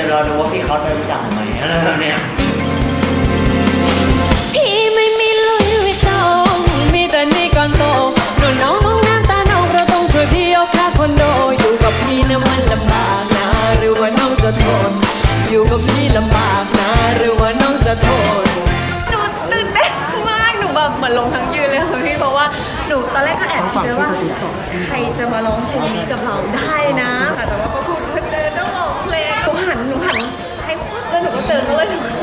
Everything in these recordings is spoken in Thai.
จะรอดูว่าพี่เขาจะรู้จักผมไหมอะไรแบบเนี้ยพี่ไม่มีลุยวิตองมีแต่นี่ก่อนโตหนูน้องน้องน้ำตาน้องเราต้องช่วยพี่เอาค่าคอนโดอยู่กับพี่นะมันลำบากนะ หรือว่าน้องจะทน อยู่กับพี่ลำบากนะ หรือว่าน้องจะทน หนูตื่นเต้นมาก หนูแบบเหมือนลงทั้งยืนเลยค่ะพี่ เพราะว่าหนูตอนแรกก็แอบคิดเลยว่า ใครจะมาร้องเพลงนี้กับเราได้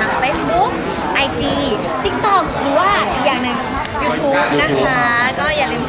ทาง Facebook IG TikTok หรือว่าอีกอย่างหนึ่ง YouTube นะคะ ก็อย่าลืม